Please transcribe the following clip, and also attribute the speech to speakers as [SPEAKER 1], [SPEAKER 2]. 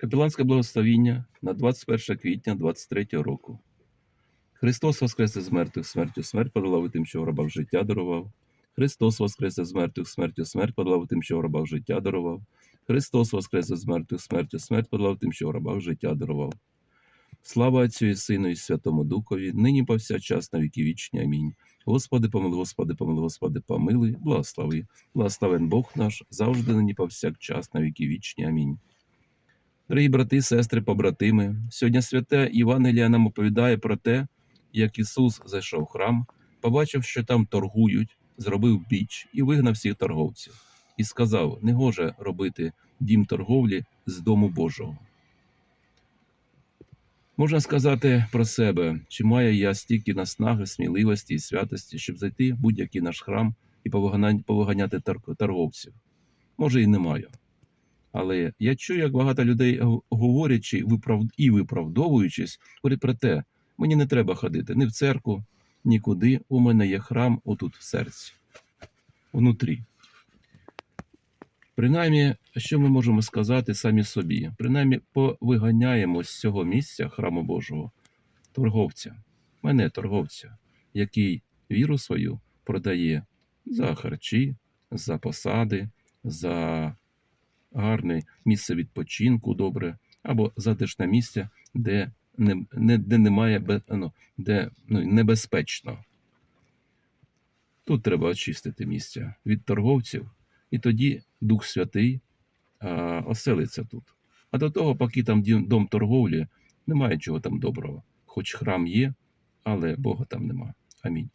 [SPEAKER 1] Капіланське благословіння на 21 квітня 23 року. Христос воскресе з мертвих смертю, смерть подолав тим, що в гробах життя дарував. Христос воскресе з мертвих смертю, смерть подолав тим, що в гробах життя дарував. Христос воскресе з мертвих смертю, смерть подолав тим, що в гробах життя дарував. Слава Отцю і Сину і Святому Духові, нині повсякчас на віки вічні. Амінь. Господи, помилуй, Господи, помилуй, Господи, помилуй, благослови. Благословен Бог наш, завжди нині повсякчас на віки вічні. Амінь. Дорогі брати, сестри, побратими, сьогодні святе Євангелія нам оповідає про те, як Ісус зайшов в храм, побачив, що там торгують, зробив біч і вигнав всіх торговців, і сказав: Негоже робити дім торговлі з дому Божого. Можна сказати про себе, чи маю я стільки наснаги, сміливості і святості, щоб зайти в будь-який наш храм і повиганяти торговців? Може, і не маю. Але я чую, як багато людей говорячи і виправдовуючись, говорять про те, мені не треба ходити ні в церкву, нікуди. У мене є храм отут в серці, внутрі. Принаймні, що ми можемо сказати самі собі? Принаймні, повиганяємо з цього місця храму Божого торговця, мене торговця, який віру свою продає за харчі, за посади, за гарне місце відпочинку добре, або затишне місце, де, не, не, де немає ну, де ну, небезпечно. Тут треба очистити місце від торговців, і тоді Дух Святий а, оселиться тут. А до того, поки там дом торговлі, немає чого там доброго. Хоч храм є, але Бога там нема. Амінь.